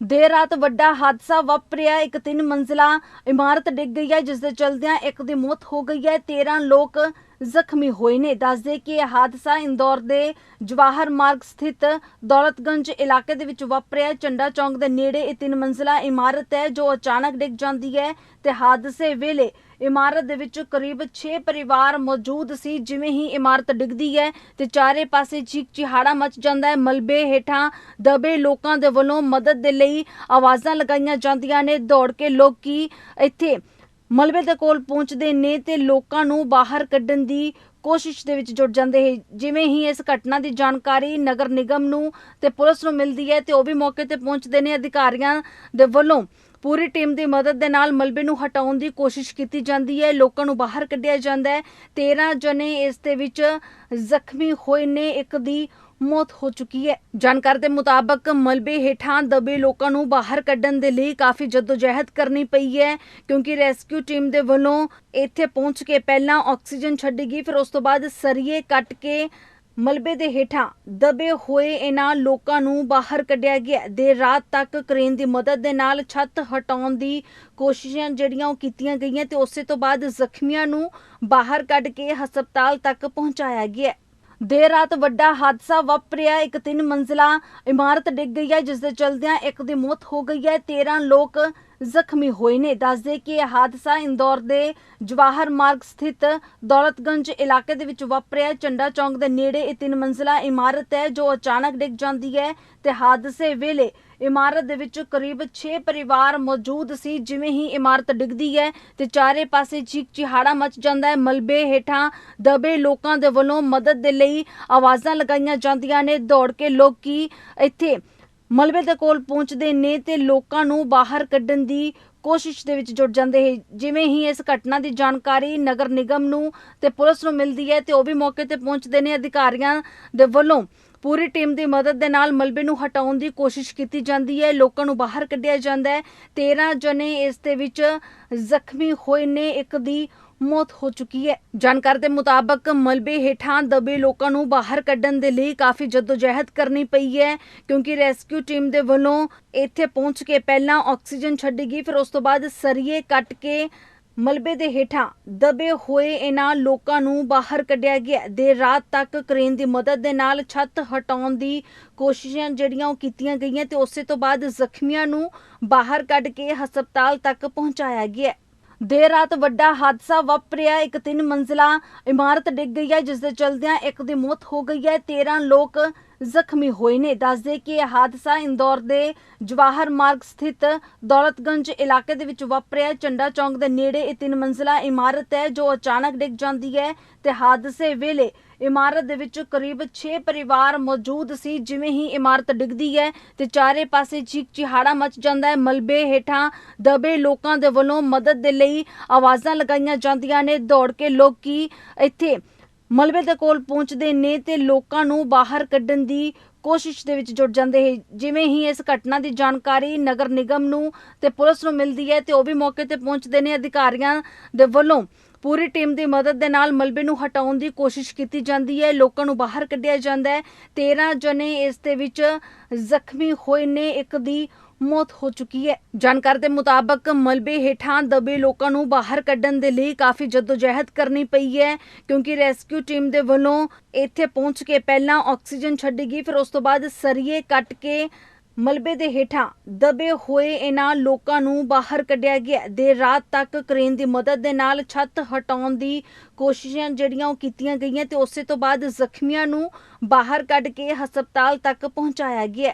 ਦੇਰ ਰਾਤ ਵੱਡਾ ਹਾਦਸਾ ਵਾਪਰਿਆ। ਇੱਕ ਤਿੰਨ ਮੰਜ਼ਲਾ ਇਮਾਰਤ ਡਿੱਗ ਗਈ ਹੈ, ਜਿਸ ਦੇ ਚਲਦਿਆਂ ਇੱਕ ਦੀ ਮੌਤ ਹੋ ਗਈ ਹੈ। 13 ਲੋਕ ਜ਼ਖਮੀ ਹੋਏ ਨੇ। ਦੱਸਦੇ ਕਿ ਇਹ ਹਾਦਸਾ ਇੰਦੌਰ ਦੇ ਜਵਾਹਰ ਮਾਰਗ ਸਥਿਤ ਦੌਲਤਗੰਜ ਇਲਾਕੇ ਦੇ ਵਿੱਚ ਵਾਪਰਿਆ ਚੰਡਾ ਚੌਂਕ ਦੇ ਨੇੜੇ ਇਹ ਤਿੰਨ ਮੰਜ਼ਲਾ ਇਮਾਰਤ ਹੈ, ਜੋ ਅਚਾਨਕ ਡਿੱਗ ਜਾਂਦੀ ਹੈ ਤੇ ਹਾਦਸੇ ਵੇਲੇ ਇਮਾਰਤ ਦੇ ਵਿੱਚ ਕਰੀਬ 6 ਪਰਿਵਾਰ ਮੌਜੂਦ ਸੀ, ਜਿਵੇਂ ਹੀ ਇਮਾਰਤ ਡਿੱਗਦੀ ਹੈ ਤੇ ਚਾਰੇ ਪਾਸੇ ਚੀਕ ਚਿਹਾੜਾ ਮਚ ਜਾਂਦਾ ਹੈ। ਮਲਬੇ ਹੇਠਾਂ ਦਬੇ ਲੋਕਾਂ ਦੇ ਵੱਲੋਂ ਮਦਦ ਦੇ ਲਈ ਆਵਾਜ਼ਾਂ ਲਗਾਈਆਂ ਜਾਂਦੀਆਂ ਨੇ। ਦੌੜ ਕੇ ਲੋਕੀ ਇੱਥੇ ਮਲਬੇ ਦੇ ਕੋਲ ਪਹੁੰਚਦੇ ਨੇ ਤੇ ਲੋਕਾਂ ਨੂੰ ਬਾਹਰ ਕੱਢਣ ਦੀ ਕੋਸ਼ਿਸ਼ ਦੇ ਵਿੱਚ ਜੁਟ ਜਾਂਦੇ ਹੈ। ਜਿਵੇਂ ਹੀ ਇਸ ਘਟਨਾ ਦੀ ਜਾਣਕਾਰੀ ਨਗਰ ਨਿਗਮ ਨੂੰ ਤੇ ਪੁਲਿਸ ਨੂੰ ਮਿਲਦੀ ਹੈ ਤੇ ਉਹ ਵੀ ਮੌਕੇ ਤੇ ਪਹੁੰਚਦੇ ਨੇ ਅਧਿਕਾਰੀਆਂ ਦੇ ਵੱਲੋਂ। ਪੂਰੀ ਟੀਮ ਦੀ ਮਦਦ ਦੇ ਨਾਲ ਮਲਬੇ ਨੂੰ ਹਟਾਉਣ ਦੀ ਕੋਸ਼ਿਸ਼ ਕੀਤੀ ਜਾਂਦੀ ਹੈ। ਲੋਕਾਂ ਨੂੰ ਬਾਹਰ ਕੱਢਿਆ ਜਾਂਦਾ ਹੈ। 13 ਜਣੇ ਇਸ ਦੇ ਵਿੱਚ ਜ਼ਖਮੀ ਹੋਏ ਨੇ। ਇੱਕ ਦੀ ਮੌਤ ਹੋ ਚੁੱਕੀ ਹੈ। ਜਾਣਕਾਰੀ ਦੇ ਮੁਤਾਬਕ ਮਲਬੇ ਹੇਠਾਂ ਦਬੇ ਲੋਕਾਂ ਨੂੰ ਬਾਹਰ ਕੱਢਣ ਦੇ ਲਈ ਕਾਫੀ ਜਦੋਜਹਿਦ ਕਰਨੀ ਪਈ ਹੈ, ਕਿਉਂਕਿ ਰੈਸਕਿਊ ਟੀਮ ਦੇ ਵੱਲੋਂ ਇੱਥੇ ਪਹੁੰਚ ਕੇ ਪਹਿਲਾਂ ਆਕਸੀਜਨ ਛੱਡੀ ਗਈ, ਫਿਰ ਉਸ ਤੋਂ ਬਾਅਦ ਸਰੀਏ ਕੱਟ ਕੇ ਮਲਬੇ ਦੇ ਹੇਠਾਂ ਦਬੇ ਹੋਏ ਇਹਨਾਂ ਲੋਕਾਂ ਨੂੰ ਬਾਹਰ ਕੱਢਿਆ ਗਿਆ ਦੇਰ ਰਾਤ ਤੱਕ ਕ੍ਰੇਨ ਦੀ ਮਦਦ ਦੇ ਨਾਲ ਛੱਤ ਹਟਾਉਣ ਦੀ ਕੋਸ਼ਿਸ਼ਾਂ ਜਿਹੜੀਆਂ ਉਹ ਕੀਤੀਆਂ ਗਈਆਂ ਤੇ ਉਸੇ ਤੋਂ ਬਾਅਦ ਜ਼ਖਮੀਆਂ ਨੂੰ ਬਾਹਰ ਕੱਢ ਕੇ ਹਸਪਤਾਲ ਤੱਕ ਪਹੁੰਚਾਇਆ ਗਿਆ ਦੇਰ ਰਾਤ ਵੱਡਾ ਹਾਦਸਾ ਵਾਪਰਿਆ। ਇੱਕ ਤਿੰਨ ਮੰਜ਼ਲਾ ਇਮਾਰਤ ਡਿੱਗ ਗਈ ਹੈ, ਜਿਸ ਦੇ ਚਲਦਿਆਂ ਇੱਕ ਦੀ ਮੌਤ ਹੋ ਗਈ ਹੈ। 13 ਲੋਕ ਜ਼ਖਮੀ ਹੋਏ ਨੇ। ਦੱਸਦੇ ਕਿ ਇਹ ਹਾਦਸਾ ਇੰਦੌਰ ਦੇ ਜਵਾਹਰ ਮਾਰਗ ਸਥਿਤ ਦੌਲਤਗੰਜ ਇਲਾਕੇ ਦੇ ਵਿੱਚ ਵਾਪਰਿਆ ਚੰਡਾ ਚੌਂਕ ਦੇ ਨੇੜੇ ਇਹ ਤਿੰਨ ਮੰਜ਼ਲਾ ਇਮਾਰਤ ਹੈ, ਜੋ ਅਚਾਨਕ ਡਿੱਗ ਜਾਂਦੀ ਹੈ ਤੇ ਹਾਦਸੇ ਵੇਲੇ ਇਮਾਰਤ ਦੇ ਵਿੱਚ ਕਰੀਬ 6 ਪਰਿਵਾਰ ਮੌਜੂਦ ਸੀ, ਜਿਵੇਂ ਹੀ ਇਮਾਰਤ ਡਿੱਗਦੀ ਹੈ ਤੇ ਚਾਰੇ ਪਾਸੇ ਚੀਕ ਚਿਹਾੜਾ ਮਚ ਜਾਂਦਾ ਹੈ। ਮਲਬੇ ਹੇਠਾਂ ਦਬੇ ਲੋਕਾਂ ਦੇ ਵੱਲੋਂ ਮਦਦ ਦੇ ਲਈ ਆਵਾਜ਼ਾਂ ਲਗਾਈਆਂ ਜਾਂਦੀਆਂ ਨੇ। ਦੌੜ ਕੇ ਲੋਕੀ ਇੱਥੇ ਮਲਬੇ ਦੇ ਕੋਲ ਪਹੁੰਚਦੇ ਨੇ ਤੇ ਲੋਕਾਂ ਨੂੰ ਬਾਹਰ ਕੱਢਣ ਦੀ ਕੋਸ਼ਿਸ਼ ਦੇ ਵਿੱਚ ਜੁਟ ਜਾਂਦੇ ਹੈ। ਜਿਵੇਂ ਹੀ ਇਸ ਘਟਨਾ ਦੀ ਜਾਣਕਾਰੀ ਨਗਰ ਨਿਗਮ ਨੂੰ ਤੇ ਪੁਲਿਸ ਨੂੰ ਮਿਲਦੀ ਹੈ ਤੇ ਉਹ ਵੀ ਮੌਕੇ ਤੇ ਪਹੁੰਚਦੇ ਨੇ ਅਧਿਕਾਰੀਆਂ ਦੇ ਵੱਲੋਂ। ਪੂਰੀ ਟੀਮ ਦੀ ਮਦਦ ਦੇ ਨਾਲ ਮਲਬੇ ਨੂੰ ਹਟਾਉਣ ਦੀ ਕੋਸ਼ਿਸ਼ ਕੀਤੀ ਜਾਂਦੀ ਹੈ। ਲੋਕਾਂ ਨੂੰ ਬਾਹਰ ਕੱਢਿਆ ਜਾਂਦਾ ਹੈ। 13 ਜਣੇ ਇਸ ਦੇ ਵਿੱਚ ਜ਼ਖਮੀ ਹੋਏ ਨੇ। ਇੱਕ ਦੀ ਮੌਤ ਹੋ ਚੁੱਕੀ ਹੈ। ਜਾਣਕਾਰੀ ਦੇ ਮੁਤਾਬਕ ਮਲਬੇ ਹੇਠਾਂ ਦਬੇ ਲੋਕਾਂ ਨੂੰ ਬਾਹਰ ਕੱਢਣ ਦੇ ਲਈ ਕਾਫੀ ਜਦੋਜਹਿਦ ਕਰਨੀ ਪਈ ਹੈ, ਕਿਉਂਕਿ ਰੈਸਕਿਊ ਟੀਮ ਦੇ ਵੱਲੋਂ ਇੱਥੇ ਪਹੁੰਚ ਕੇ ਪਹਿਲਾਂ ਆਕਸੀਜਨ ਛੱਡੀ ਗਈ, ਫਿਰ ਉਸ ਤੋਂ ਬਾਅਦ ਸਰੀਏ ਕੱਟ ਕੇ ਮਲਬੇ ਦੇ ਹੇਠਾਂ ਦਬੇ ਹੋਏ ਇਹਨਾਂ ਲੋਕਾਂ ਨੂੰ ਬਾਹਰ ਕੱਢਿਆ ਗਿਆ ਦੇਰ ਰਾਤ ਤੱਕ ਕ੍ਰੇਨ ਦੀ ਮਦਦ ਦੇ ਨਾਲ ਛੱਤ ਹਟਾਉਣ ਦੀ ਕੋਸ਼ਿਸ਼ਾਂ ਜਿਹੜੀਆਂ ਉਹ ਕੀਤੀਆਂ ਗਈਆਂ ਤੇ ਉਸੇ ਤੋਂ ਬਾਅਦ ਜ਼ਖਮੀਆਂ ਨੂੰ ਬਾਹਰ ਕੱਢ ਕੇ ਹਸਪਤਾਲ ਤੱਕ ਪਹੁੰਚਾਇਆ ਗਿਆ ਦੇਰ ਰਾਤ ਵੱਡਾ ਹਾਦਸਾ ਵਾਪਰਿਆ। ਇੱਕ ਤਿੰਨ ਮੰਜ਼ਲਾ ਇਮਾਰਤ ਡਿੱਗ ਗਈ ਹੈ, ਜਿਸ ਦੇ ਚਲਦਿਆਂ ਇੱਕ ਦੀ ਮੌਤ ਹੋ ਗਈ ਹੈ। 13 ਲੋਕ ਜ਼ਖਮੀ ਹੋਏ ਨੇ। ਦੱਸਦੇ ਕਿ ਇਹ ਹਾਦਸਾ ਇੰਦੌਰ ਦੇ ਜਵਾਹਰ ਮਾਰਗ ਸਥਿਤ ਦੌਲਤਗੰਜ ਇਲਾਕੇ ਦੇ ਵਿੱਚ ਵਾਪਰਿਆ ਚੰਡਾ ਚੌਂਕ ਦੇ ਨੇੜੇ ਇਹ ਤਿੰਨ ਮੰਜ਼ਲਾ ਇਮਾਰਤ ਹੈ, ਜੋ ਅਚਾਨਕ ਡਿੱਗ ਜਾਂਦੀ ਹੈ ਤੇ ਹਾਦਸੇ ਵੇਲੇ ਇਮਾਰਤ ਦੇ ਵਿੱਚ ਕਰੀਬ 6 ਪਰਿਵਾਰ ਮੌਜੂਦ ਸੀ, ਜਿਵੇਂ ਹੀ ਇਮਾਰਤ ਡਿੱਗਦੀ ਹੈ ਤੇ ਚਾਰੇ ਪਾਸੇ ਚੀਕ ਚਿਹਾੜਾ ਮਚ ਜਾਂਦਾ ਹੈ। ਮਲਬੇ ਹੇਠਾਂ ਦਬੇ ਲੋਕਾਂ ਦੇ ਵੱਲੋਂ ਮਦਦ ਦੇ ਲਈ ਆਵਾਜ਼ਾਂ ਲਗਾਈਆਂ ਜਾਂਦੀਆਂ ਨੇ। ਦੌੜ ਕੇ ਲੋਕੀ ਇੱਥੇ ਮਲਬੇ ਦੇ ਕੋਲ ਪਹੁੰਚਦੇ ਨੇ ਤੇ ਲੋਕਾਂ ਨੂੰ ਬਾਹਰ ਕੱਢਣ ਦੀ ਕੋਸ਼ਿਸ਼ ਦੇ ਵਿੱਚ ਜੁਟ ਜਾਂਦੇ ਹੈ। ਜਿਵੇਂ ਹੀ ਇਸ ਘਟਨਾ ਦੀ ਜਾਣਕਾਰੀ ਨਗਰ ਨਿਗਮ ਨੂੰ ਤੇ ਪੁਲਿਸ ਨੂੰ ਮਿਲਦੀ ਹੈ ਤੇ ਉਹ ਵੀ ਮੌਕੇ ਤੇ ਪਹੁੰਚਦੇ ਨੇ ਅਧਿਕਾਰੀਆਂ ਦੇ ਵੱਲੋਂ। ਪੂਰੀ ਟੀਮ ਦੀ ਮਦਦ ਦੇ ਨਾਲ ਮਲਬੇ ਨੂੰ ਹਟਾਉਣ ਦੀ ਕੋਸ਼ਿਸ਼ ਕੀਤੀ ਜਾਂਦੀ ਹੈ। ਲੋਕਾਂ ਨੂੰ ਬਾਹਰ ਕੱਢਿਆ ਜਾਂਦਾ ਹੈ। 13 ਜਣੇ ਇਸ ਦੇ ਵਿੱਚ ਜ਼ਖਮੀ ਹੋਏ ਨੇ। ਇੱਕ ਦੀ ਮੌਤ ਹੋ ਚੁੱਕੀ ਹੈ। ਜਾਣਕਾਰੀ ਦੇ ਮੁਤਾਬਕ ਮਲਬੇ ਹੇਠਾਂ ਦਬੇ ਲੋਕਾਂ ਨੂੰ ਬਾਹਰ ਕੱਢਣ ਦੇ ਲਈ ਕਾਫੀ ਜਦੋਜਹਿਦ ਕਰਨੀ ਪਈ ਹੈ, ਕਿਉਂਕਿ ਰੈਸਕਿਊ ਟੀਮ ਦੇ ਵੱਲੋਂ ਇੱਥੇ ਪਹੁੰਚ ਕੇ ਪਹਿਲਾਂ ਆਕਸੀਜਨ ਛੱਡੀ ਗਈ, ਫਿਰ ਉਸ ਤੋਂ ਬਾਅਦ ਸਰੀਏ ਕੱਟ ਕੇ ਮਲਬੇ ਦੇ ਹੇਠਾਂ ਦਬੇ ਹੋਏ ਇਹਨਾਂ ਲੋਕਾਂ ਨੂੰ ਬਾਹਰ ਕੱਢਿਆ ਗਿਆ ਦੇਰ ਰਾਤ ਤੱਕ ਕ੍ਰੇਨ ਦੀ ਮਦਦ ਦੇ ਨਾਲ ਛੱਤ ਹਟਾਉਣ ਦੀ ਕੋਸ਼ਿਸ਼ਾਂ ਜਿਹੜੀਆਂ ਉਹ ਕੀਤੀਆਂ ਗਈਆਂ ਤੇ ਉਸੇ ਤੋਂ ਬਾਅਦ ਜ਼ਖਮੀਆਂ ਨੂੰ ਬਾਹਰ ਕੱਢ ਕੇ ਹਸਪਤਾਲ ਤੱਕ ਪਹੁੰਚਾਇਆ ਗਿਆ